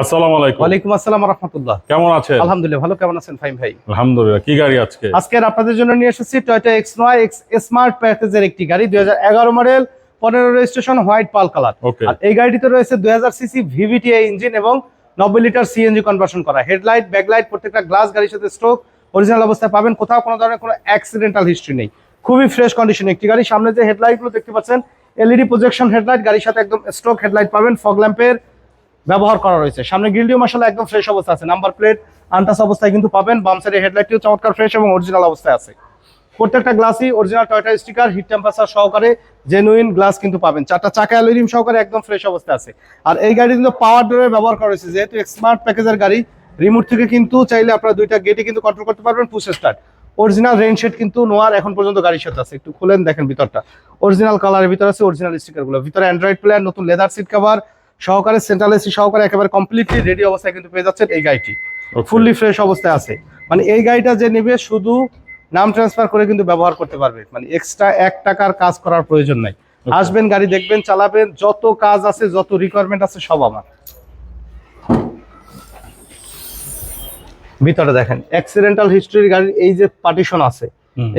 আসসালামু আলাইকুম। ওয়ালাইকুম আসসালাম রহমতুল্লাহ। কেমন আছেন? আলহামদুলিল্লাহ ভালো কেমন আছেন ফাইম ভাই? আলহামদুলিল্লাহ কি গাড়ি আজকে? আজকের আপনাদের জন্য নিয়ে এসেছি টয়টা এক্স নয় এক্স স্মার্ট প্যাকেজের একটি গাড়ি দুই মডেল পনেরো রেজিস্ট্রেশন হোয়াইট পাল কালার আর এই গাড়িতে রয়েছে দুই হাজার সিসি ভিভিটিআই ইঞ্জিন এবং নব্বই লিটার সিএনজি কনভার্সন করা। হেডলাইট ব্যাকলাইট প্রত্যেকটা গ্লাস গাড়ির সাথে স্ট্রোক অরিজিনাল অবস্থায় পাবেন। কোথাও কোনো ধরনের কোনো অ্যাক্সিডেন্টাল হিস্ট্রি নেই। খুবই ফ্রেশ কন্ডিশন একটি গাড়ি। সামনে যে হেডলাইটগুলো দেখতে পাচ্ছেন এলইডি প্রজেকশন হেডলাইট গাড়ির সাথে একদম স্ট্রোক হেডলাইট পাবেন। ফগ ল্যাম্পের ব্যবহার করা রয়েছে। সামনে গ্রিলটিও মাসালা একদম ফ্রেশ অবস্থা আছে। নাম্বার প্লেট আনটাস অবস্থায় কিন্তু পাবেন। বাম সাইডে হেডলাইটটিও চমৎকার ফ্রেশ এবং অরিজিনাল অবস্থায় আছে। প্রত্যেকটা গ্লাসই original Toyota sticker heat temperature সহকারে জেনুইন গ্লাস কিন্তু পাবেন। চারটা চাকা অ্যালুমিনিয়াম সহকারে একদম ফ্রেশ অবস্থায় আছে। আর এই গাড়ি কিন্তু পাওয়ার ডোরের ব্যবহার করা হয়েছে। যেহেতু স্মার্ট প্যাকেজের গাড়ি রিমোট থেকে কিন্তু চাইলে আপনারা দুইটা গেটে কিন্তু কন্ট্রোল করতে পারবেন push start original rain shade কিন্তু নোয়ার এখন পর্যন্ত গাড়ির সাথে আছে। একটু খুলেন, দেখেন ভিতরটা। অরিজিনাল কালারের ভিতরে আছে অরিজিনাল স্টিকারগুলো। ভিতরে অ্যান্ড্রয়েড প্লেয়ার নতুন লেদার সিট কভার সহকারে সেন্ট্রাল এসি সহকারে একেবারে কমপ্লিটলি রেডি অবস্থায় কিন্তু পেয়ে যাচ্ছেন এই গাড়িটি। ফুললি ফ্রেশ অবস্থায় আছে। মানে এই গাড়িটা যে নেবে শুধু নাম ট্রান্সফার করে কিন্তু ব্যবহার করতে পারবে। মানে এক্সট্রা এক টাকার কাজ করার প্রয়োজন নাই। আসবেন গাড়ি দেখবেন চালাবেন যত কাজ আছে যত রিকোয়ারমেন্ট আছে সব আমার। ভিতরে দেখেন অ্যাক্সিডেন্টাল হিস্ট্রির গাড়ির এই যে পার্টিশন আছে।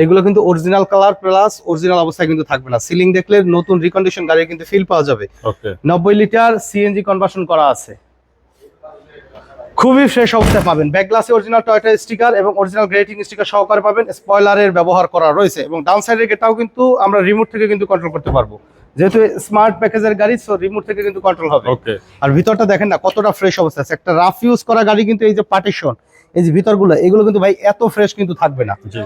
এগুলো কিন্তু অরিজিনাল কালার প্লাস অরিজিনাল অবস্থায় কিন্তু থাকবে না। সিলিং দেখলে নতুন রিকন্ডিশন গাড়ি কিন্তু ফিল পাওয়া যাবে। নব্বই লিটার সিএনজি কনভার্সন করা আছে। খুবই ফ্রেশ অবস্থায় পাবেন। ব্যাক গ্লাসে অরিজিনাল টয়টা স্টিকার এবং অরিজিনাল গ্রেটিং স্টিকার সহকারে পাবেন। স্পয়লারের ব্যবহার করা রয়েছে এবং ডাউন সাইডের গেটটাও কিন্তু আমরা রিমোট থেকে কিন্তু কন্ট্রোল করতে পারব। যেহেতু স্মার্ট প্যাকেজের গাড়ি সো রিমোট থেকে কিন্তু কন্ট্রোল হবে। ওকে আর ভিতরটা দেখেন না কতটা ফ্রেশ অবস্থা আছে। একটা রাফ ইউজ করা গাড়ি কিন্তু এই যে পার্টিশন এই যে ভিতরগুলো এগুলো কিন্তু ভাই এত ফ্রেশ কিন্তু থাকবে না। জি।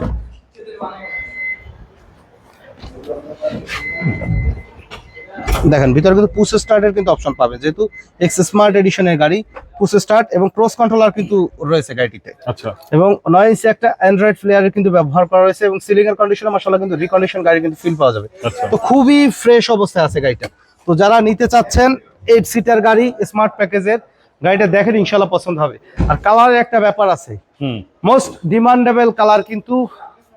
দেখেন ভিতরে কিন্তু পুশ স্টার্টের কিন্তু অপশন পাবে। যেহেতু এক্স স্মার্ট এডিশনের গাড়ি পুশ স্টার্ট এবং ক্রস কন্ট্রোলার কিন্তু রয়েছে গাড়িটিতে। আচ্ছা। এবং নয় ইঞ্চি একটা অ্যান্ড্রয়েড প্লেয়ারের কিন্তু ব্যবহার করা রয়েছে এবং সিলিং এর কন্ডিশনে মাসাল্লাহ কিন্তু রিকন্ডিশন গাড়ি কিন্তু ফিল পাওয়া যাবে। আচ্ছা। তো খুবই ফ্রেশ অবস্থায় আছে গাড়িটা। তো যারা নিতে চাচ্ছেন এইট সিটার গাড়ি স্মার্ট প্যাকেজের গাড়িটা দেখেন ইনশাল্লাহ পছন্দ হবে। আর কালারের একটা ব্যাপার আছে। হুম। মোস্ট ডিমান্ডেবল কালার কিন্তু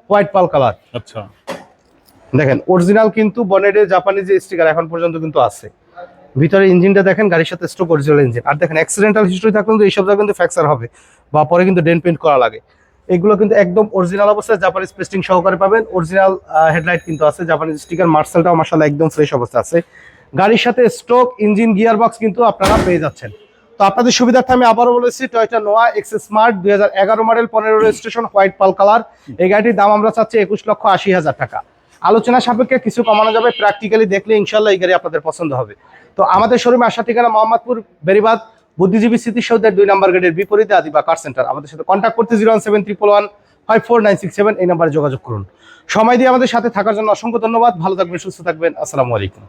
হোয়াইট পাল কালার। আচ্ছা। দেখেন অরিজিনাল কিন্তু বনেটে জাপানি যে স্টিকার এখন পর্যন্ত কিন্তু আছে। ভিতরে ইঞ্জিনটা দেখেন গাড়ির সাথে স্ট্রোক অরিজিনাল ইঞ্জিন আর দেখেন অ্যাক্সিডেন্টাল হিস্ট্রি থাকলে কিন্তু এইসব কিন্তু ফ্র্যাকচার হবে বা পরে কিন্তু ডেন পেন্ট করা লাগে। এগুলো কিন্তু একদম অরিজিনাল অবস্থায় জাপানিজ পেস্টিং সহকারে পাবেন। অরিজিনাল হেডলাইট কিন্তু আছে জাপানিজ স্টিকার মার্সেলটাও মার্শাল্লাহ একদম ফ্রেশ অবস্থা আছে। গাড়ির সাথে স্ট্রোক ইঞ্জিন গিয়ার বক্স কিন্তু আপনারা পেয়ে যাচ্ছেন। তো আপনাদের সুবিধার্থে আমি আবারও বলেছি টয়টা নোয়া এক্স স্মার্ট দুই হাজার এগারো মডেল পনেরো রেজিস্ট্রেশন হোয়াইট পাল কালার এই গাড়িটির দাম আমরা চাচ্ছি একুশ লক্ষ আশি হাজার টাকা। আলোচনা সাপেক্ষে কিছু কমানো যাবে প্র্যাকটিক্যালি দেখলে ইনশাল্লাহ এই গাড়ি আপনাদের পছন্দ হবে। তো আমাদের শোরুমে আসা ঠিকানা মোহাম্মদপুর, বেরিবাদ, বুদ্ধিজীবী স্মৃতিসৌধের দুই নম্বর গেটের বিপরীতে আদিবা কার সেন্টার আমাদের সাথে কন্ট্যাক্ট করতে zero one seven triple one five four nine six seven এই নাম্বারে যোগাযোগ করুন। সময় দিয়ে আমাদের সাথে থাকার জন্য অসংখ্য ধন্যবাদ, ভালো থাকবেন, সুস্থ থাকবেন, আসসালামু আলাইকুম।